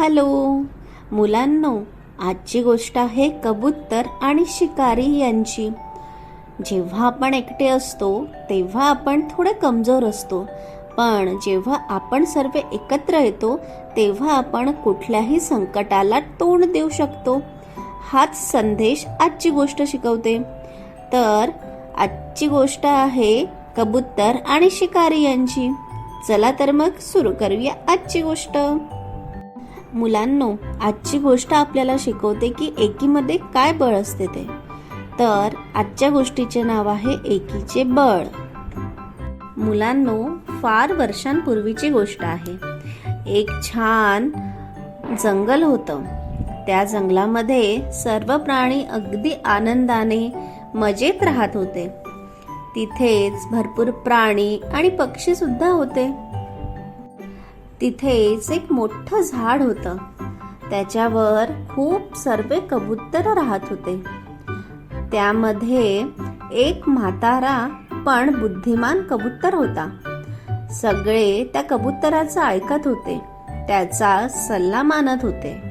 Hello. मुलांनो आजची गोष्ट आहे कबूतर आणि शिकारी यांची. जेव्हा आपण एकटे असतो तेव्हा आपण थोडे कमजोर असतो. पण जेव्हा आपण सर्व एकत्र येतो तेव्हा आपण कुठल्याही संकटाला तोंड देऊ शकतो. हाच संदेश आजची गोष्ट शिकवते. तर आजची गोष्ट आहे कबूतर आणि शिकारी यांची. चला तर मग सुरू करूया आजची गोष्ट. मुलांनो आजची गोष्ट आपल्याला शिकवते की एकीमध्ये काय बळ असते ते. तर आजच्या गोष्टीचे नाव आहे एकीचे बळ. मुलांनो फार वर्षांपूर्वीची गोष्ट आहे. एक छान जंगल होतं. त्या जंगलामध्ये सर्व प्राणी अगदी आनंदाने मजेत राहत होते. तिथेच भरपूर प्राणी आणि पक्षीसुद्धा होते. तिथेच एक मोठं झाड होतं. त्याच्यावर खूप सर्व कबूतर राहत होते. त्यामध्ये एक म्हातारा पण बुद्धिमान कबूतर होता. सगळे त्या कबुतराचं ऐकत होते. त्याचा सल्ला मानत होते.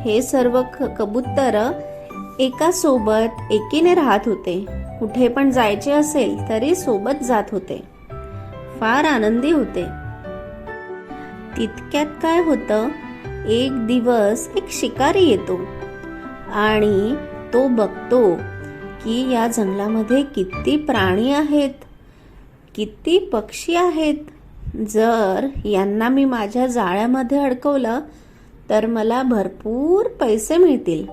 हे सर्व कबूतर एका सोबत एकीने राहत होते. कुठे पण जायचे असेल तरी सोबत जात होते. फार आनंदी होते. तितक्यात काय होतं? एक दिवस एक शिकारी येतो आणि तो बघतो की या जंगलामध्ये किती प्राणी आहेत किती पक्षी आहेत. जर यांना मी माझ्या जाळ्यामध्ये अडकवलं तर मला भरपूर पैसे मिळतील.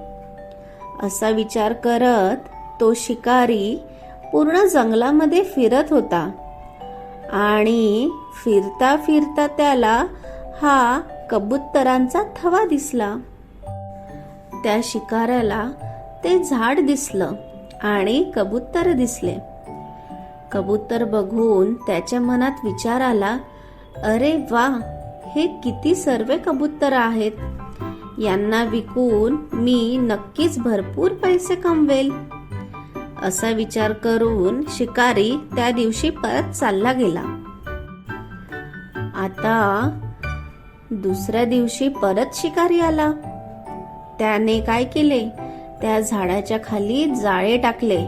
असा विचार करत तो शिकारी पूर्ण जंगलामध्ये फिरत होता. आणि फिरता फिरता त्याला हा कबुतरांचा थवा दिसला. त्या शिकाऱ्याला ते झाड दिसलं आणि कबूतर दिसले. कबूतर बघून त्याच्या मनात विचार आला अरे वा हे किती सर्व कबूतर आहेत. यांना विकून मी नक्कीच भरपूर पैसे कमवेल. असा विचार करून शिकारी त्या दिवशी परत चालला गेला. आता दुसऱ्या दिवशी परत शिकारी आला. त्याने काय केले? त्या झाडाच्या खाली जाळे टाकले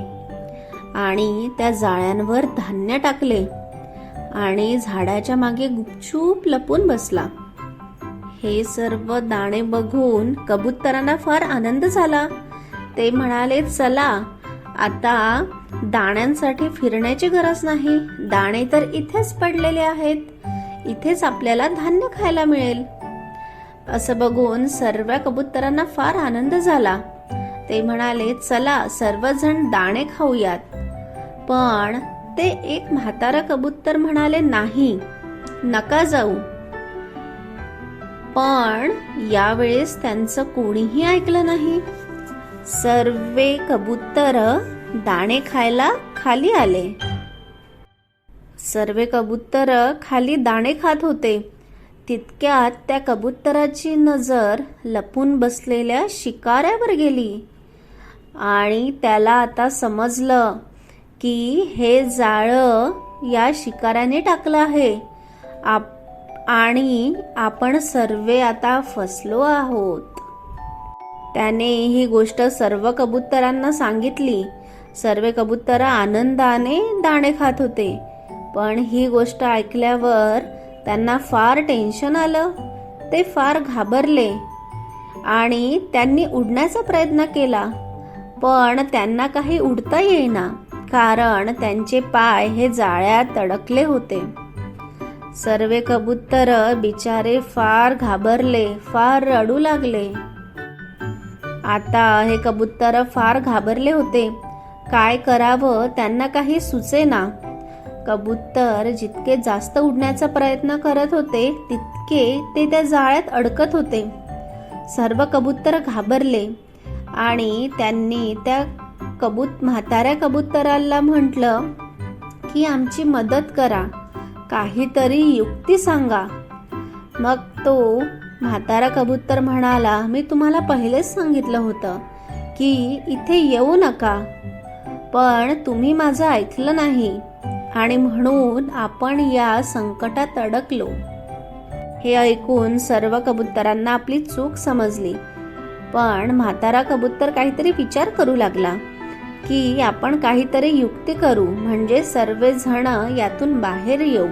आणि त्या जाळ्यांवर धान्य टाकले आणि झाडाच्या मागे गुपचूप लपून बसला. हे सर्व दाणे बघून कबुतरांना फार आनंद झाला. ते म्हणाले चला आता दाण्यांसाठी फिरण्याची गरज नाही. दाणे तर इथेच पडलेले आहेत. इथेच आपल्याला धान्य खायला मिळेल. असं बघून सर्व कबुतरांना फार आनंद झाला. ते म्हणाले चला सर्वजण दाणे खाऊयात. पण ते एक म्हातारा कबूतर म्हणाले नाही नका जाऊ. पण यावेळेस त्यांचं कोणीही ऐकलं नाही. सर्वे कबूतर दाणे खायला खाली आले. सर्वे कबूतर खाली दाणे खात होते. तितक्यात त्या कबुतराची नजर लपून बसलेल्या शिकाऱ्यावर गेली. आणि त्याला आता समजलं की हे जाळं या शिकाऱ्याने टाकलं आहे. आप आणि आपण सर्वे आता फसलो आहोत. त्याने ही गोष्ट सर्व कबुतरांना सांगितली. सर्व कबुतर आनंदाने दाणे खात होते. पण ही गोष्ट ऐकल्यावर त्यांना फार टेन्शन आलं. ते फार घाबरले. आणि त्यांनी उडण्याचा प्रयत्न केला. पण त्यांना काही उडता येईना कारण त्यांचे पाय हे जाळ्यात अडकले होते. सर्वे कबूतर बिचारे फार घाबरले फार रडू लागले. आता हे कबूतर फार घाबरले होते. काय करावं? त्यांना काही सुचेना कबूतर जितके जास्त उडण्याचा प्रयत्न करत होते तितके ते त्या जाळ्यात अडकत होते. सर्व कबूतर घाबरले आणि त्यांनी त्या कबूत म्हाताऱ्या कबुतराला म्हटलं की आमची मदत करा. काहीतरी युक्ती सांगा. मग तो म्हातारा कबूतर म्हणाला मी तुम्हाला पहिलेच सांगितलं होतं की इथे येऊ नका. पण तुम्ही माझं ऐकलं नाही आणि म्हणून आपण या संकटात अडकलो. हे ऐकून सर्व कबुतरांना आपली चूक समजली. पण म्हातारा कबूतर काहीतरी विचार करू लागला की आपण काहीतरी युक्ती करू म्हणजे सर्वजण यातून बाहेर येऊ.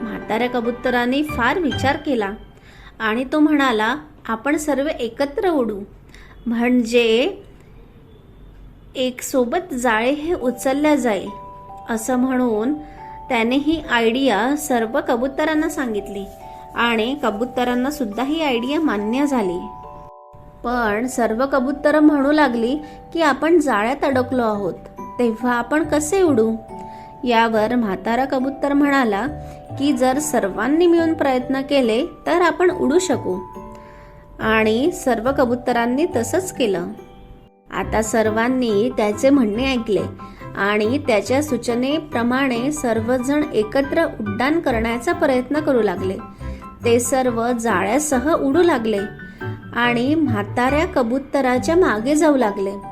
म्हाताऱ्या कबुतराने फार विचार केला. आणि तो म्हणाला आपण सर्व एकत्र उडू. म्हणजे एक सोबत जाळे हे उचलल्या जाईल. असं म्हणून त्याने ही आयडिया सर्व कबुतरांना सांगितली आणि कबुतरांना सुद्धा ही आयडिया मान्य झाली. पण सर्व कबुतर म्हणू लागली की आपण जाळ्यात अडकलो आहोत. तेव्हा आपण कसे उडू? यावर म्हातारा कबूतर म्हणाला की जर सर्वांनी मिळून प्रयत्न केले तर आपण उडू शकू. आणि सर्व कबुतरांनी तसंच केलं. आता सर्वांनी त्याचे म्हणणे ऐकले आणि त्याच्या सूचनेप्रमाणे सर्वजण एकत्र उड्डाण करण्याचा प्रयत्न करू लागले. ते सर्व जाळ्यासह उडू लागले आणि म्हाताऱ्या कबुतराच्या मागे जाऊ लागले.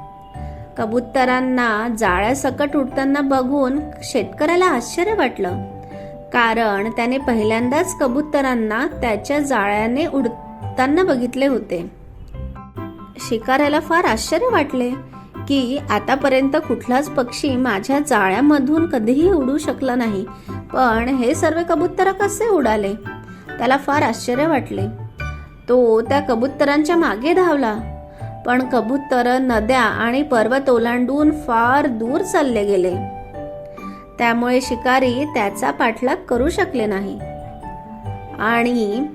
कबुतरांना जाळ्यासकट उडताना बघून शेतकऱ्याला आश्चर्य वाटलं. कारण त्याने पहिल्यांदाच कबुतरांना त्याच्या जाळ्याने उडताना बघितले होते. शिकाऱ्याला फार आश्चर्य वाटले की आतापर्यंत कुठलाच पक्षी माझ्या जाळ्यामधून कधीही उडू शकला नाही पण हे सर्व कबुतर कसे उडाले? त्याला फार आश्चर्य वाटले. तो त्या कबुतरांच्या मागे धावला. पण कबूतर नद्या आणि पर्वत ओलांडून फार दूर चालले गेले. त्यामुळे शिकारी त्याचा पाठलाग करू शकले नाही. आणि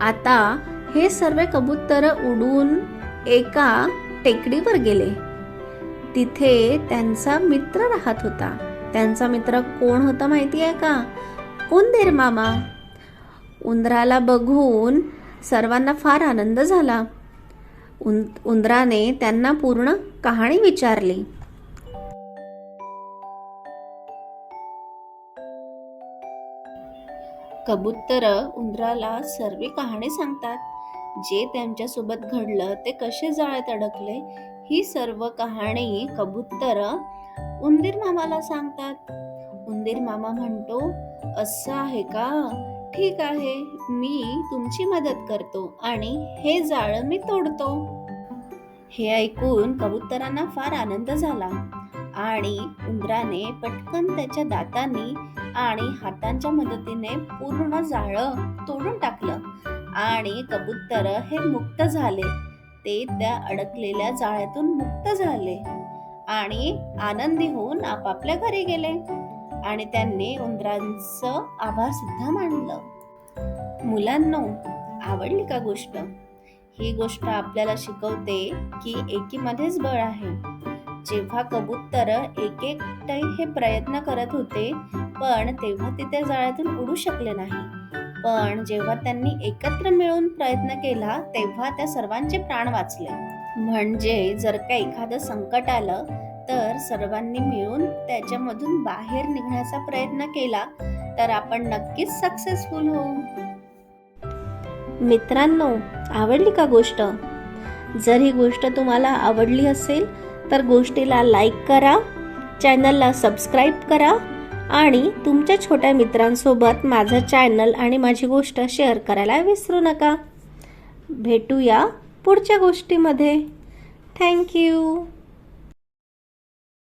आता हे सर्व कबूतर उडून एका टेकडीवर गेले. तिथे त्यांचा मित्र राहत होता. त्यांचा मित्र कोण होता माहिती आहे का? उंदीर मामा? उंदराला बघून सर्वांना फार आनंद झाला. उं उंदराने त्यांना पूर्ण कहाणी विचारली. कबूतर उंदराला सर्व कहाणी सांगतात. जे त्यांच्यासोबत घडलं ते कसे जाळ्यात अडकले ही सर्व कहाणी कबूतर उंदीर मामाला सांगतात. उंदीर मामा म्हणतो असं आहे का? ठीक आहे मी तुमची मदत करतो आणि हे जाळं मी तोडतो. हे ऐकून कबुतरांना फार आनंद झाला आणि उंदराने पटकन त्याच्या दातांनी आणि हातांच्या मदतीने पूर्ण जाळं तोडून टाकलं आणि कबुतर हे मुक्त झाले. ते त्या अडकलेल्या जाळ्यातून मुक्त झाले आणि आनंदी होऊन आपापल्या घरी गेले आणि त्यांनी उंदरांचं आभार सुद्धा मानलं. मुलांनो आवडली का गोष्ट? ही गोष्ट आपल्याला शिकवते की एकीमध्येच बळ आहे. जेव्हा कबूतर एक एकटे हे प्रयत्न करत होते पण तेव्हा ते त्या जाळ्यातून उडू शकले नाही. पण जेव्हा त्यांनी एकत्र मिळून प्रयत्न केला तेव्हा त्या सर्वांचे प्राण वाचले. म्हणजे जर का एखादं संकट आलं तर सर्वांनी मिळून त्याच्यामधून बाहेर निघण्याचा प्रयत्न केला तर आपण नक्कीच सक्सेसफुल होऊ. मित्रांनो आवडली का गोष्ट? जर ही गोष्ट तुम्हाला आवडली असेल तर गोष्टीला लाईक करा चॅनलला सबस्क्राईब करा आणि तुमच्या छोट्या मित्रांसोबत माझं चॅनल आणि माझी गोष्ट शेअर करायला विसरू नका. भेटूया पुढच्या गोष्टीमध्ये. थँक्यू